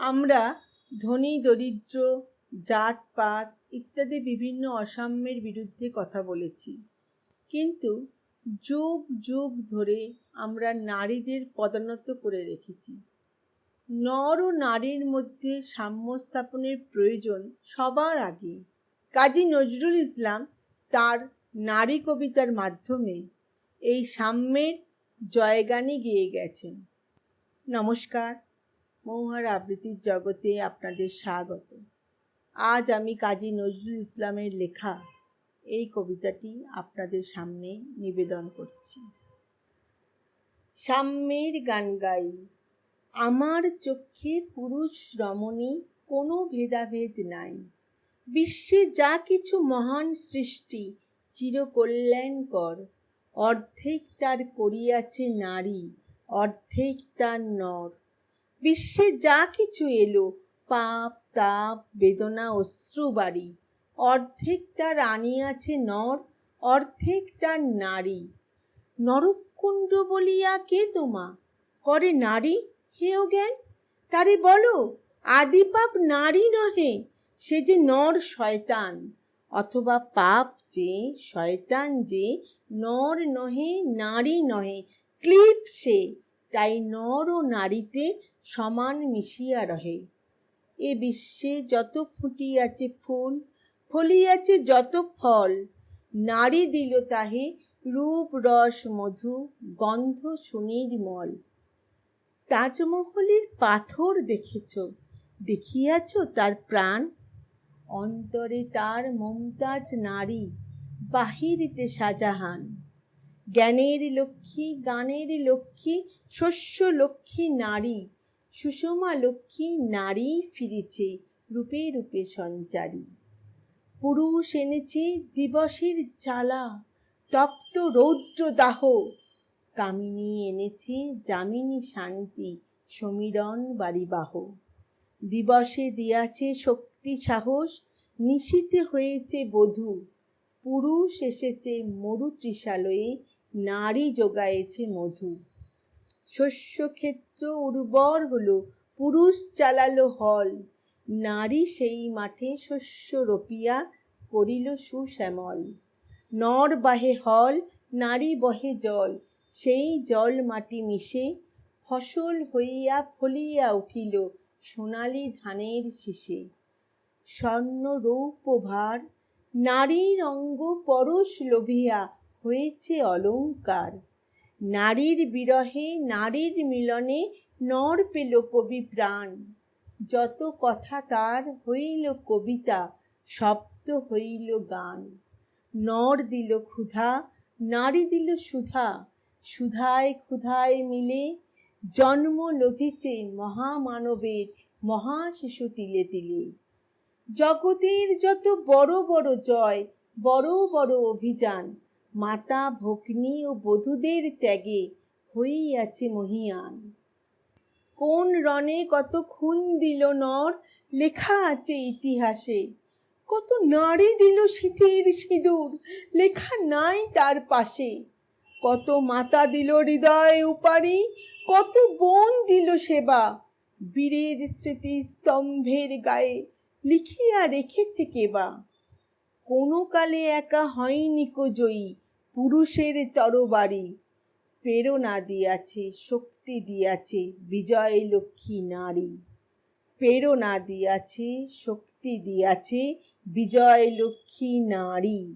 আমরা ধনী, দরিদ্র জাতপাত ইত্যাদি বিভিন্ন অসাম্যের বিরুদ্ধে কথা বলেছি। কিন্তু যুগ যুগ ধরে আমরা নারীদের পদানত করে রেখেছি। নর ও নারীর মধ্যে সাম্য স্থাপনের প্রয়োজন সবার আগে। কাজী নজরুল ইসলাম তার নারী কবিতার মাধ্যমে এই সাম্যের জয়গানে গিয়ে গেছেন। নমস্কার। মৌহার আবৃত্তির জগতে আপনাদের স্বাগত। আজ আমি কাজী নজরুল ইসলামের লেখা এই কবিতাটি আপনাদের সামনে নিবেদন করছি। সাম্যের গান গাই, আমার চক্ষে পুরুষ রমণী কোনো ভেদাভেদ নাই। বিশ্বে যা কিছু মহান সৃষ্টি চিরকল্যাণকর অর্ধেক তার করিয়াছে নারী, অর্ধেক তার নর। বিশ্বে যা কিছু এলো, পাপ, তাপ, বেদনা, অশ্রু, বাড়ি। অর্ধেক তার আনিয়াছে নর, অর্ধেক তার নারী। নরকুণ্ড বলিয়া কে তোমা? করে নারী? হেও জ্ঞান। তারে বলো আদিপাপ নারী নহে, সে যে নর শয়তান। অথবা পাপ যে শয়তান যে নর নহে, নারী নহে, ক্লিপ সে। তাই নর ও নারীতে সমান মিশিয়া রহে। এ বিশ্বে যত ফুটিয়াছে ফুল, ফলিয়াছে যত ফল, নারী দিল তাহে রূপ, রস, মধু, গন্ধ সুনির্মল তাজমহলের পাথর দেখেছ, দেখিয়াছ তার প্রাণ? অন্তরে তার মমতাজ নারী, বাহিরিতে শাহজাহান জ্ঞানের লক্ষ্মী, গানের লক্ষ্মী, শস্য লক্ষ্মী নারী সুষমা লক্ষ্মী নারী ফিরেছে রূপে রূপে সঞ্চারী। পুরুষ এনেছে দিবসের জ্বালা, তপ্ত রৌদ্র দাহ কামিনী এনেছে যামিনী শান্তি, সমীরণ বাড়িবাহ। দিবসে দিয়াছে শক্তি সাহস নিশীতে হয়েছে বধূ। পুরুষ এসেছে মরু ত্রিশালয়ে নারী যোগায়েছে মধু। শস্যক্ষেত্র উর্বর হলো, পুরুষ চালালো হল। নারী সেই মাঠে শস্য রোপিয়া করিল সুশ্যামল। নর বাহে হল, নারী বহে জল। সেই জল মাটি মিশে ফসল হইয়া ফলিয়া উঠিল সোনালি ধানের শীষে। স্বর্ণ রৌপ ভার, নারীর অঙ্গ পরশ লোভিয়া হয়েছে অলঙ্কার নারীর বিরহে, নারীর মিলনে নর পেল কবি প্রাণ। যত কথা তার হইল কবিতা, শব্দ হইল গান। নর দিল ক্ষুধা, নারী দিল সুধা। সুধায় ক্ষুধায় মিলে জন্ম লোভিছে মহামানবের মহাশিশু তিলে তিলে। জগতের যত বড় বড় জয়, বড় বড় অভিযান মাতা, ভগ্নী ও বধূদের ত্যাগে হইয়াছে মহিয়ান। কোন রণে কত খুন দিল নর, লেখা আছে ইতিহাসে। কত নারী দিল শীতের সিঁদুর, লেখা নাই তার পাশে। কত মাতা দিল হৃদয় উপারি কত বোন দিল সেবা। বীরের স্মৃতি স্তম্ভের গায়ে লিখিয়া রেখেছে কেবা। কোনো কালে একা হয়নি কো জয়ী পুরুষের তরবারি। প্রেরণা দিয়াছে, শক্তি দিয়াছে, বিজয় লক্ষ্মী নারী। প্রেরণা দিয়াছে, শক্তি দিয়াছে, বিজয় লক্ষ্মী নারী।